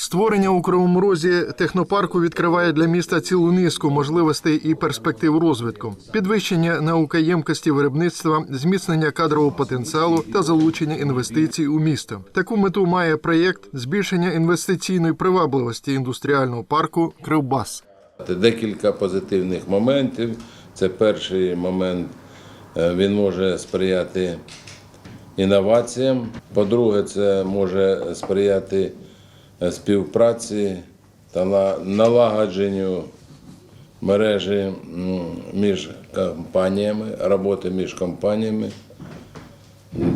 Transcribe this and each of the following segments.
Створення у Кривому Розі технопарку відкриває для міста цілу низку можливостей і перспектив розвитку, підвищення наукоємкості виробництва, зміцнення кадрового потенціалу та залучення інвестицій у місто. Таку мету має проєкт збільшення інвестиційної привабливості індустріального парку Кривбас. Декілька позитивних моментів. Це перший момент, е, він може сприяти інноваціям. По-друге, це може сприяти співпраці та налагодженню мережі між компаніями, роботи між компаніями,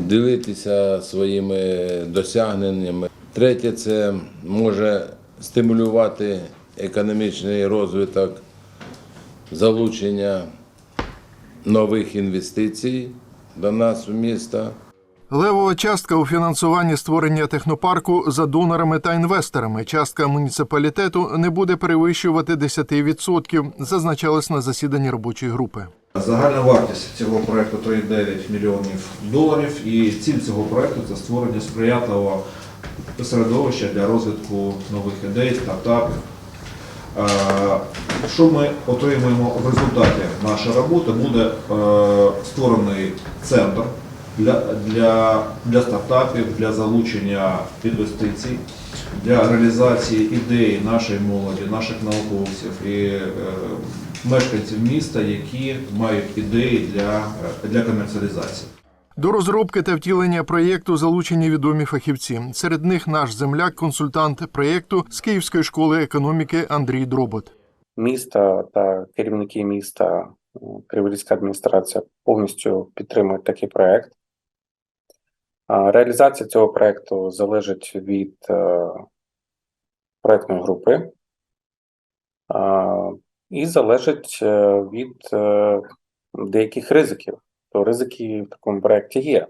ділитися своїми досягненнями. Третє, це може стимулювати економічний розвиток, залучення нових інвестицій до нас в місто. Левова частка у фінансуванні створення технопарку за донорами та інвесторами. Частка муніципалітету не буде перевищувати 10%, зазначалось на засіданні робочої групи. Загальна вартість цього проекту 3,9 мільйонів доларів. І ціль цього проекту це створення сприятливого середовища для розвитку нових ідей, стартапів. Е, Що ми отримаємо в результаті нашої роботи? Буде е, створений центр для, для, для стартапів, для залучення інвестицій, для реалізації ідей нашої молоді, наших науковців і е, мешканців міста, які мають ідеї для, е, для комерціалізації. До розробки та втілення проєкту залучені відомі фахівці. Серед них наш земляк, консультант проєкту з Київської школи економіки Андрій Дробот. міста та керівники міста, е, Криворізька адміністрація повністю підтримують такий проект. Реалізація цього проекту залежить від е, проектної групи і залежить е, від е, деяких ризиків. То ризики в такому проєкті є.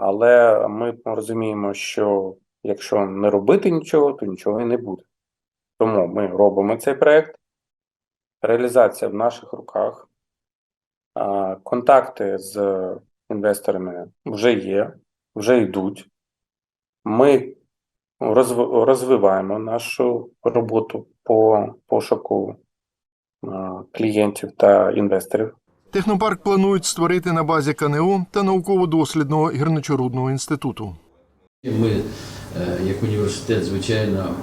Але ми розуміємо, що якщо не робити нічого, то нічого і не буде. Тому ми робимо цей проект. Реалізація в наших руках. Контакти з інвесторами вже є, вже йдуть. Ми розв- розвиваємо нашу роботу по пошуку а, клієнтів та інвесторів. Технопарк планують створити на базі КНУ та науково-дослідного гірничорудного інституту. Ми, е, як університет, звичайно,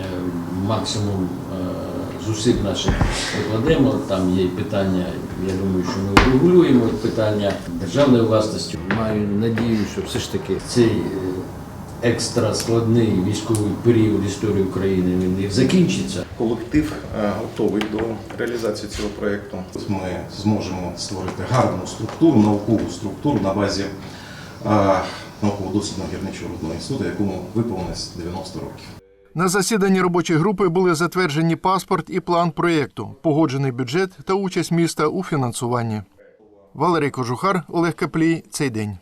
е, максимум е, зусиль наших прикладемо. Там є питання, я думаю, що ми врегулюємо питання державної власності. Маю надію, що все ж таки цей е, екстра складний військовий період історії України він і закінчиться. Колектив е, готовий до реалізації цього проєкту. Ми зможемо створити гарну структуру, наукову структуру на базі е, науково-дослідного гірничо-рудного інституту, якому виповнилось 90 років. На засіданні робочої групи були затверджені паспорт і план проєкту, погоджений бюджет та участь міста у фінансуванні. Валерій Кожухар, Олег Каплій. Цей день.